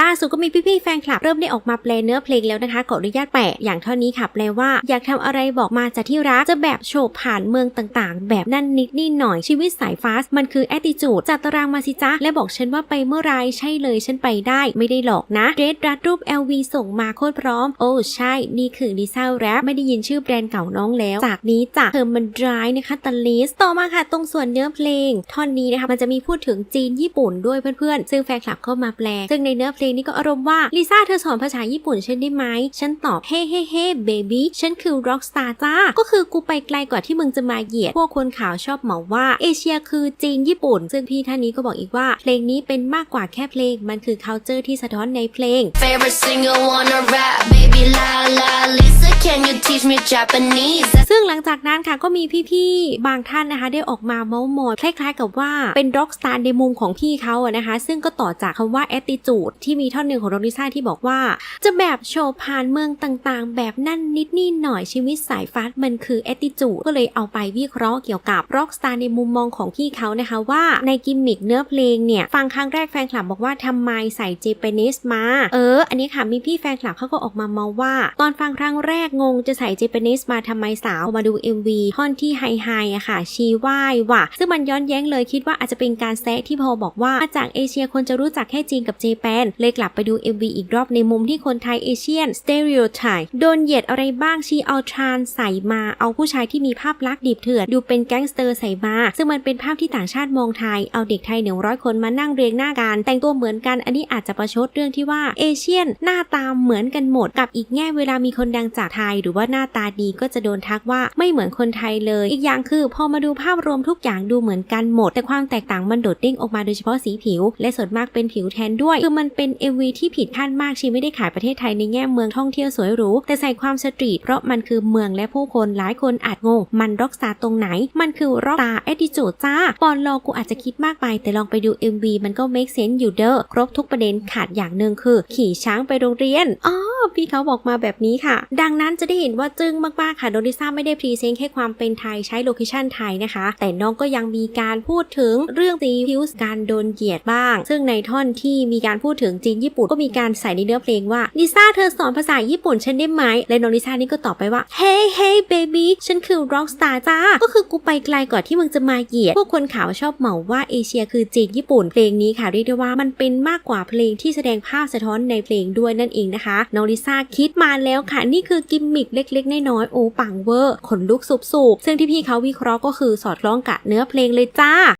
ล่าสุดก็มีพี่ๆแฟนคลับเริ่มได้ออกมาแปลเนื้อเพลงแล้วนะคะขออนุญาตแปะอย่างเท่านี้ค่ะแปลว่าอยากทำอะไรบอกมาจากที่รักจะแบบโฉบผ่านเมืองต่างๆ แบบนั่นนิดนี่หน่อยชีวิตสายฟาสมันคือแอติจูดจัดตารางมาสิจ๊ะและบอกฉันว่าไปเมื่อไรใช่เลยฉันไปได้ไม่ได้หลอกนะเดรสรัดรูป LV ส่งมาโคตรพร้อม โอ้ใช่ นี่คือลิซ่าแรปไม่ได้ยินชื่อแบรนด์เก่าน้องแล้ว จากนี้จากเธอมันดรายนะคะตันลิสต่อมาค่ะ ตรงส่วนเนื้อเพลงท่อนนี้นะคะมันจะมีพูดถึงจีนญี่ปุ่นด้วยเพื่อนๆซึ่งแฟนคลับเข้ามาแปลซึ่งในเนื้อเพลงนี้ก็อารมณ์ว่าลิซ่าเธอสอนภาษาญี่ปุ่นฉันได้ไหมฉันตอบเฮ้เฮ้เฮ้เบบี้ฉันคือร็อกสตาร์จ้าก็คือกูไปไกลกว่าที่มึงจะมาเหยียดพวกคนข่าวชอบเหมาว่าเอเชียคือจีนญี่ปุ่น ซึ่งพี่ท่านนี้ก็บอกอีกว่า เพลงนี้เป็นมากกว่าแค่เพลง มันคือ culture ที่สะท้อนในเพลง Favorite singer wanna rap, baby la la Lisa, can you teach me Japanese? ซึ่งหลังจากนั้นค่ะก็มีพี่ๆ บางท่านนะคะได้ออกมาเมาส์มอยคล้ายๆ กับว่าเป็นร็อกสตาร์ในมุมของพี่เขาอะนะคะ ซึ่งก็ต่อจากคำว่า attitude ที่ที่มีท่อนหนึ่งของโรนิซ่าที่บอกว่า จะแบบโชว์ผ่านเมืองต่างๆ แบบนั่นนิดนี่หน่อยชีวิตสายฟาส์มันคือ attitude ก็เลยเอาไปวิเคราะห์เกี่ยวกับร็อกสตาร์ในมุมมองของพี่เขานะคะว่าในกิมมิกเนื้อเพลงเนี่ย ฟังครั้งแรกแฟนคลับบอกว่าทำไมใส่เจแปนิสมา เออ อันนี้ค่ะมีพี่แฟนคลับเขาก็ออกมามาว่า ตอนฟังครั้งแรกงงจะใส่เจแปนิสมาทำไมสาวมาดู MV ท่อนที่ไฮไฮอะค่ะ ชีว่ายว่ะ ซึ่งมันย้อนแย้งเลยคิดว่าอาจจะเป็นการแซะที่พอบอกว่ามาจากเอเชียคนจะรู้จักแค่จีนกับเจแปนเลยกลับไปดู MV อีกรอบในมุมที่คนไทยเอเชียนสเต r ริโอไทป์โดนเหยียดอะไรบ้างชีเอาทรานใส่มาเอาผู้ชายที่มีภาพลักษณ์ดิบเถื่อนดูเป็นแก๊งสเตอร์ใส่มา ซึ่งมันเป็นภาพที่ต่างชาติมองไทย เอาเด็กไทย100คนมานั่งเรียงหน้ากัน แต่งตัวเหมือนกันอันนี้อาจจะประชดเรื่องที่ว่าเอเชียนหน้าตาเหมือนกันหมด กับอีกแง่เวลามีคนดังจากไทย หรือว่าหน้าตาดีก็จะโดนทักว่าไม่เหมือนคนไทยเลย อีกอย่างคือพอมาดูภาพรวมทุกอย่างดูเหมือนกันหมด แต่ความแตกต่างมันโดดเด้งออกมาโดยเฉพาะสีผิว และส่วนมากเป็นผิวแทนด้วยคือมันเป็น MV ที่ผิดคาดมากชีไม่ได้ขายประเทศไทยในแง่เมืองท่องเที่ยวสวยหรูแต่ใส่ความสตรีทเพราะมันคือเมืองและผู้คนหลายคนอาจงง มันร็อกสตาร์ตรงไหน มันคือร็อกสตาร์แอดิจูดจ้าปอนลอกูอาจจะคิดมากไป แต่ลองไปดู MV มันก็เมคเซนจ์อยู่เด้อครบทุกประเด็นขาดอย่างหนึ่งคือ ขี่ช้างไปโรงเรียนอ๋อพี่เขาบอกมาแบบนี้ค่ะ ดังนั้นจะได้เห็นว่าจึ้งมากๆค่ะโดริซ่าไม่ได้พรีเซนต์แค่ความเป็นไทยใช้โลเคชั่นไทยนะคะ แต่น้องก็ยังมีการพูดถึงเรื่องตีพิวส์การโดนเหยียดบ้าง ซึ่งในท่อนที่มีการพูดถึงจีนญี่ปุ่นก็มีการใส่ในเนื้อเพลงว่าลิซ่าเธอสอนภาษาญี่ปุ่นฉันได้ไหมและน้องลิซ่านี่ก็ตอบไปว่าเฮ้เฮ้เบบี้ฉันคือร็อกสตาร์จ้าก็คือกูไปไกลกว่าที่มึงจะมาเหยียดพวกคนข่าวชอบเหมาว่าเอเชียคือจีนญี่ปุ่นเพลงนี้ค่ะเรียกได้ว่ามันเป็นมากกว่าเพลงที่แสดงภาพสะท้อนในเพลงด้วยนั่นเองนะคะน้องลิซาคิดมาแล้วค่ะ นี่คือกิมมิคเล็กๆน้อยๆโอ้ปังเวอร์ขนลุกสุบๆซึ่งที่พี่เขาวิเคราะห์ก็คือสอดคล้องกับเนื้อเพลงเลยจ้า